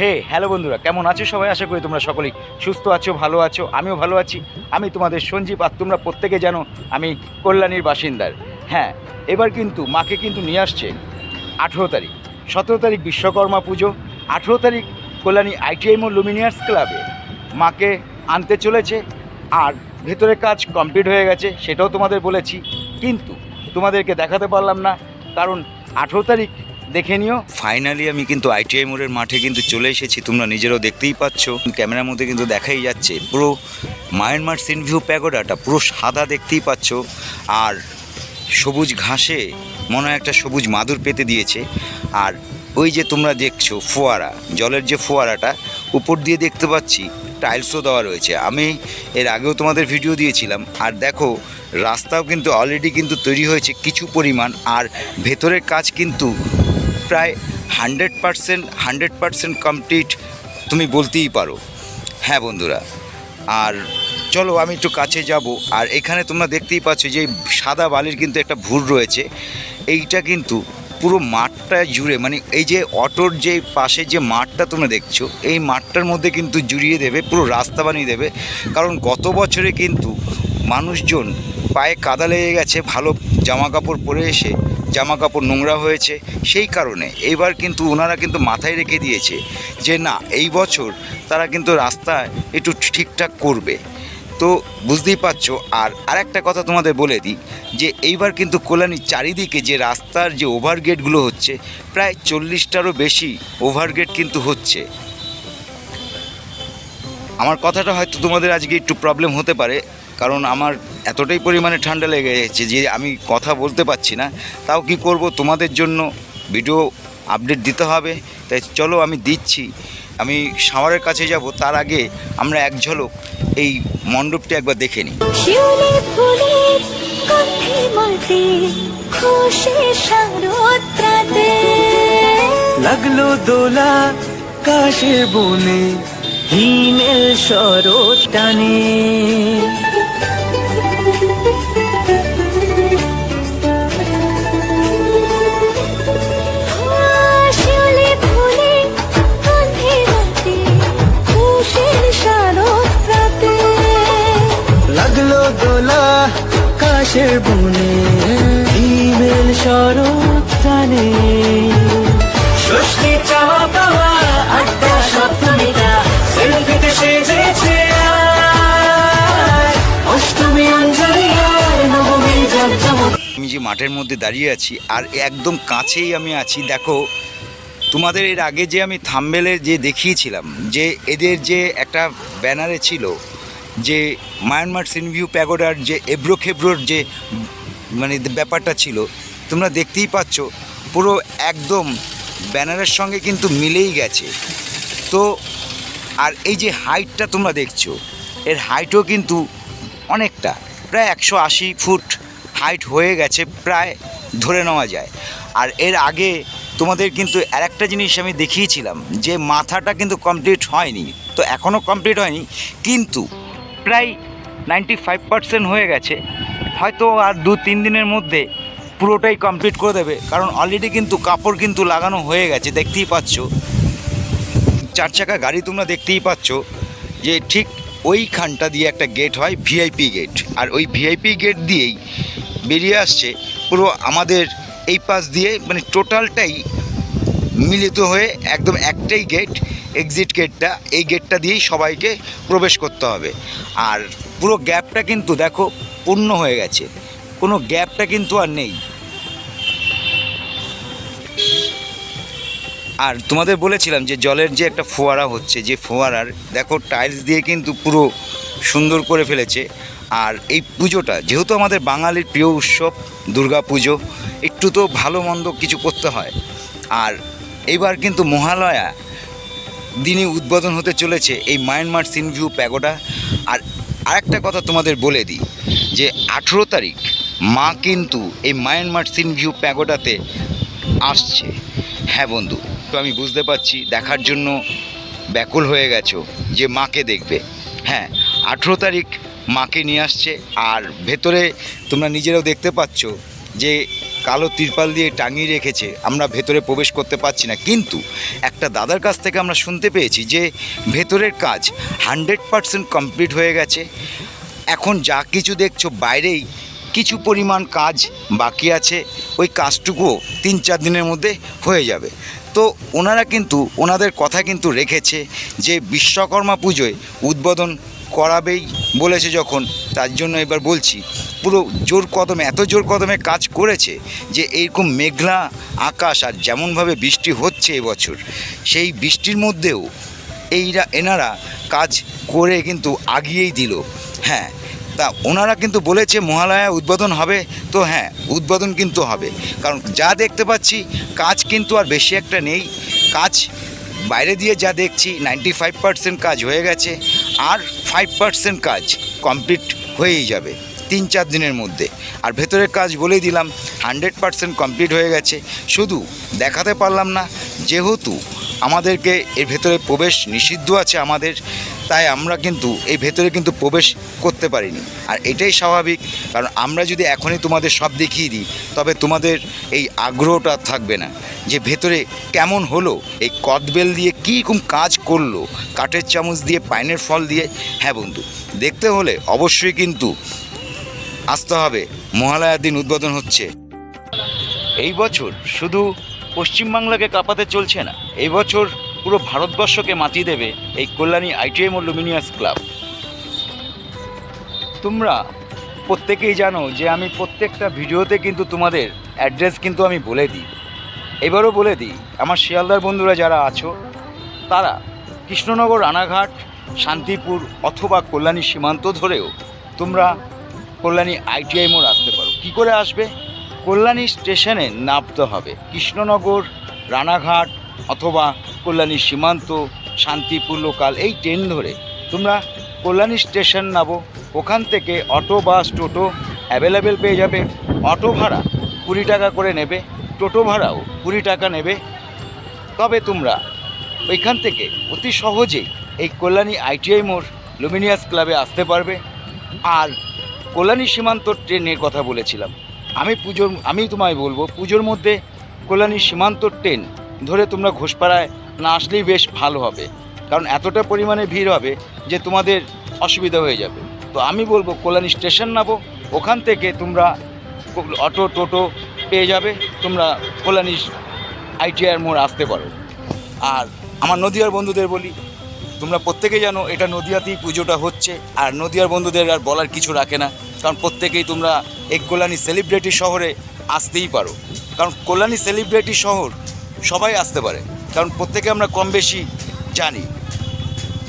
হে hello বন্ধুরা, কেমন আছো সবাই? আশা করি তোমরা সকলেই সুস্থ আছো, ভালো আছো, আমিও ভালো আছি। আমি তোমাদের সঞ্জীব আর তোমরা প্রত্যেকে জানো আমি কল্যাণীর বাসিন্দার। হ্যাঁ এবার কিন্তু মাকে কিন্তু নিয়ে আসছে আঠেরো তারিখ। সতেরো তারিখ বিশ্বকর্মা পুজো, আঠেরো তারিখ কল্যাণী আইটিআই মোর লুমিনিয়ার্স ক্লাবে মাকে আনতে চলেছে আর ভেতরের কাজ কমপ্লিট হয়ে গেছে, সেটাও তোমাদের বলেছি। কিন্তু তোমাদেরকে দেখাতে পারলাম না, কারণ আঠেরো তারিখ দেখে নিও। ফাইনালি আমি কিন্তু আইটিআই মোড়ের মাঠে কিন্তু চলে এসেছি। তোমরা নিজেরাও দেখতেই পাচ্ছ। ক্যামেরার মধ্যে কিন্তু দেখাই যাচ্ছে। পুরো মায়ানমার সিন ভিউ প্যাগোডাটা পুরো সাদা দেখতেই পাচ্ছ। আর সবুজ ঘাসে মনে হয় একটা সবুজ মাদুর পেতে দিয়েছে। আর ওই যে তোমরা দেখছ ফোয়ারা, জলের যে ফোয়ারাটা, উপর দিয়ে দেখতে পাচ্ছি টাইলসও দেওয়া রয়েছে। আমি এর আগেও তোমাদের ভিডিও দিয়েছিলাম। আর দেখো, রাস্তাও কিন্তু অলরেডি কিন্তু তৈরি হয়েছে কিছু পরিমাণ। আর ভেতরের কাজ কিন্তু প্রায় hundred percent hundred percent complete তুমি বলতেই পারো। হ্যাঁ বন্ধুরা, আর চলো আমি একটু কাছে যাব। আর এখানে তোমরা দেখতেই পাচ্ছ যে সাদা বালির কিন্তু একটা ভুর রয়েছে। এইটা কিন্তু পুরো মাঠটা জুড়ে মানে এই যে অটোর যে পাশে যে মাঠটা তোমরা দেখছ, এই মাঠটার মধ্যে কিন্তু জুড়িয়ে দেবে, পুরো রাস্তা বানিয়ে দেবে। কারণ গত বছরে কিন্তু মানুষজন পায়ে কাদা লেগে গেছে, ভালো জামা কাপড় পরে এসে জামা কাপড় নোংরা হয়েছে, সেই কারণে এইবার কিন্তু ওনারা কিন্তু মাথায় রেখে দিয়েছে যে না, এই বছর তারা কিন্তু রাস্তা একটু ঠিকঠাক করবে। তো বুঝতেই পারছ, আর আরেকটা কথা তোমাদের বলে দিই যে এইবার কিন্তু কল্যাণীর চারিদিকে যে রাস্তার যে ওভারগেটগুলো হচ্ছে, প্রায় চল্লিশটারও বেশি ওভারগেট কিন্তু হচ্ছে। আমার কথাটা হয়তো তোমাদের আজকে একটু প্রবলেম হতে পারে, কারণ আমার এতটাই পরিমাণে ঠান্ডা লেগে গেছে যে আমি কথা বলতে পারছি না। তাও কি করব? তোমাদের জন্য ভিডিও আপডেট দিতে হবে। তাই চলো আমি দিচ্ছি। আমি শাওয়ারের কাছে যাব। তার আগে আমরা এক ঝলক এই মণ্ডপটি একবার দেখে নিই। লাগল দোলা কাশে বনে হিমেল শরৎ টানে। কাশের বনে হিমেল শরৎ ষষ্ঠী চাওয়া পাওয়া আড্ডা সপ্তমীরা সেলফিতে সেজেছে অষ্টমী অঞ্জলি নবমী জগজমক। আমি যে মাঠের মধ্যে দাঁড়িয়ে আছি, আর একদম কাছেই আমি আছি, দেখো, তোমাদের এর আগে যে আমি থাম্বেলে যে দেখিয়েছিলাম, যে এদের যে একটা ব্যানারে ছিল যে মায়ানমার সিনভিউ প্যাগোডার যে এব্রো খেব্রোর যে মানে ব্যাপারটা ছিল, তোমরা দেখতেই পাচ্ছ, পুরো একদম ব্যানারের সঙ্গে কিন্তু মিলেই গেছে। তো, আর এই যে হাইটটা তোমরা দেখছ, এর হাইটও কিন্তু অনেকটা, প্রায় একশো আশি ফুট হাইট হয়ে গেছে, প্রায় ধরে নেওয়া যায়। আর এর আগে তোমাদের কিন্তু আর একটা জিনিস আমি দেখিয়েছিলাম, যে মাথাটা কিন্তু কমপ্লিট হয়নি। তো এখনও কমপ্লিট হয়নি, কিন্তু প্রায় নাইনটি ফাইভ পার্সেন্ট হয়ে গেছে। হয়তো আর দু, তিন দিনের মধ্যে পুরোটাই কমপ্লিট করে দেবে। কারণ অলরেডি কিন্তু কাপড় কিন্তু লাগানো হয়ে গেছে, দেখতেই পাচ্ছ। চার চাকা গাড়ি তোমরা দেখতেই পাচ্ছ যে ঠিক ওইখানটা দিয়ে একটা গেট হয় ভিআইপি গেট আর ওই ভিআইপি গেট দিয়েই বেরিয়ে আসছে পুরো আমাদের এই পাশ দিয়ে মানে টোটালটাই মিলিত হয়ে একদম একটাই গেট এক্সিট গেটটা এই গেটটা দিয়েই সবাইকে প্রবেশ করতে হবে। আর পুরো গ্যাপটা কিন্তু দেখো পূর্ণ হয়ে গেছে। কোনো গ্যাপটা কিন্তু আর নেই। আর তোমাদের বলেছিলাম যে জলের যে একটা ফোয়ারা হচ্ছে, যে ফোয়ারার দেখো টাইলস দিয়ে কিন্তু পুরো সুন্দর করে ফেলেছে। আর এই পুজোটা, যেহেতু আমাদের বাঙালির প্রিয় উৎসব, দুর্গা পুজো, একটু তো ভালো মন্দ কিছু করতে হয়। আর এইবার কিন্তু মহালয়া দিনই উদ্বোধন হতে চলেছে এই মায়ানমার সিনভিউ প্যাগোডা। আর আরেকটা কথা তোমাদের বলে দিই, যে আঠেরো তারিখ মা কিন্তু এই মায়ানমার সিনভিউ প্যাগোডাতে আসছে। হ্যাঁ বন্ধু, তো আমি বুঝতে পারছি, দেখার জন্য ব্যাকুল হয়ে গেছো যে মাকে দেখবে। হ্যাঁ আঠেরো তারিখ মাকে নিয়ে আসছে, আর ভেতরে তোমরা নিজেরাও দেখতে পাচ্ছ যে কালো তিরপাল দিয়ে টাঙিয়ে রেখেছে, আমরা ভেতরে প্রবেশ করতে পারছি না। কিন্তু একটা দাদার কাছ থেকে আমরা শুনতে পেয়েছি যে ভেতরের কাজ হান্ড্রেড পারসেন্ট কমপ্লিট হয়ে গেছে। এখন যা কিছু দেখছ বাইরেই, কিছু পরিমাণ কাজ বাকি আছে, ওই কাজটুকুও তিন চার দিনের মধ্যে হয়ে যাবে। তো ওনারা কিন্তু, ওনাদের কথা কিন্তু রেখেছে যে বিশ্বকর্মা পুজোয় উদ্বোধন করাবেই বলেছে যখন, তার জন্য এবার বলছি পুরো জোর কদমে, এত জোর কদমে কাজ করেছে যে এইরকম মেঘলা আকাশ আর যেমনভাবে বৃষ্টি হচ্ছে এবছর, সেই বৃষ্টির মধ্যেও এইরা, এনারা কাজ করে কিন্তু আগিয়েই দিল। হ্যাঁ তা ওনারা কিন্তু বলেছে মহালয়া উদ্বোধন হবে, তো হ্যাঁ উদ্বোধন কিন্তু হবে। কারণ যা দেখতে পাচ্ছি, কাজ কিন্তু আর বেশি একটা নেই। কাজ বাইরে দিয়ে যা দেখছি নাইনটি ফাইভ পার্সেন্ট কাজ হয়ে গেছে, আর ফাইভ পার্সেন্ট কাজ কমপ্লিট হয়েই যাবে। তিন চার দিনের মধ্যে। আর ভেতরের কাজ বলেই দিলাম, হান্ড্রেড পার্সেন্ট কমপ্লিট হয়ে গেছে। শুধু দেখাতে পারলাম না, যেহেতু আমাদেরকে এর ভেতরে প্রবেশ নিষিদ্ধ আছে আমাদের, তাই আমরা কিন্তু এই ভেতরে কিন্তু প্রবেশ করতে পারিনি। আর এটাই স্বাভাবিক, কারণ আমরা যদি এখনই তোমাদের সব দেখিয়ে দিই, তবে তোমাদের এই আগ্রহটা থাকবে না। যে ভেতরে কেমন হলো, এই কদবেল দিয়ে কী রকম কাজ করল, কাঠের চামচ দিয়ে, পাইনের ফল দিয়ে হ্যাঁ বন্ধু, দেখতে হলে অবশ্যই কিন্তু আসতে হবে। মহালয়ার দিন উদ্বোধন হচ্ছে। এই বছর শুধু পশ্চিমবাংলাকে কাঁপাতে চলছে না, এই বছর পুরো ভারতবর্ষকে মাতিয়ে দেবে এই কল্যাণী আইটিএম ও লুমিনিয়াস ক্লাব। তোমরা প্রত্যেকেই জানো যে আমি প্রত্যেকটা ভিডিওতে কিন্তু তোমাদের অ্যাড্রেস কিন্তু আমি বলে দিই। এবারও বলে দিই, আমার শিয়ালদার বন্ধুরা যারা আছো, তারা কৃষ্ণনগর, রানাঘাট, শান্তিপুর অথবা কল্যাণী সীমান্ত ধরেও তোমরা কল্যাণী আইটিআই মোড় আসতে পারো। কী করে আসবে? কল্যাণী স্টেশনে নামতে হবে। কৃষ্ণনগর, রানাঘাট অথবা কল্যাণী সীমান্ত, শান্তিপুর লোকাল এই ট্রেন ধরে তোমরা কল্যাণী স্টেশন নামো। ওখান থেকে অটো, বাস, টোটো অ্যাভেলেবেল পেয়ে যাবে। অটো ভাড়া কুড়ি টাকা করে নেবে। টোটো ভাড়াও কুড়ি টাকা নেবে। তবে তোমরা ওইখান থেকে অতি সহজেই এই কল্যাণী আইটিআই মোড়, লুমিনিয়াস ক্লাবে আসতে পারবে। আর কল্যাণী সীমান্ত ট্রেনের কথা বলেছিলাম। আমি পুজোর, আমি তোমায় বলব, পুজোর মধ্যে কল্যাণী সীমান্ত ট্রেন ধরে তোমরা ঘোষপাড়ায় না আসলেই বেশ ভালো হবে। কারণ এতটা পরিমাণে ভিড় হবে যে তোমাদের অসুবিধা হয়ে যাবে। তো আমি বলব, কল্যাণী স্টেশন নামো, ওখান থেকে তোমরা অটো, টোটো পেয়ে যাবে, তোমরা কল্যাণী আইটিআর মোড় আসতে পারো। আর আমার নদীয়ার বন্ধুদের বলি তোমরা প্রত্যেকেই জানো এটা নদিয়াতেই পুজোটা হচ্ছে, আর নদিয়ার বন্ধুদের আর বলার কিছু রাখে না, কারণ প্রত্যেকেই তোমরা এই কল্যাণী সেলিব্রিটি শহরে আসতেই পারো। কারণ কল্যাণী সেলিব্রিটি শহর সবাই আসতে পারে, কারণ প্রত্যেকে আমরা কম বেশি জানি।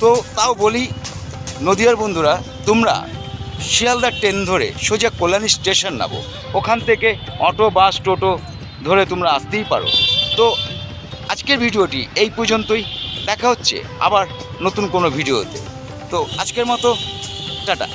তো তাও বলি, নদিয়ার বন্ধুরা, তোমরা শিয়ালদার ট্রেন ধরে সোজা কল্যাণী স্টেশন নামো। ওখান থেকে অটো বাস টোটো ধরে তোমরা আসতেই পারো। তো আজকের ভিডিওটি এই পর্যন্তই। দেখা হচ্ছে আবার নতুন কোনো ভিডিওতে। তো আজকের মতো টাটা।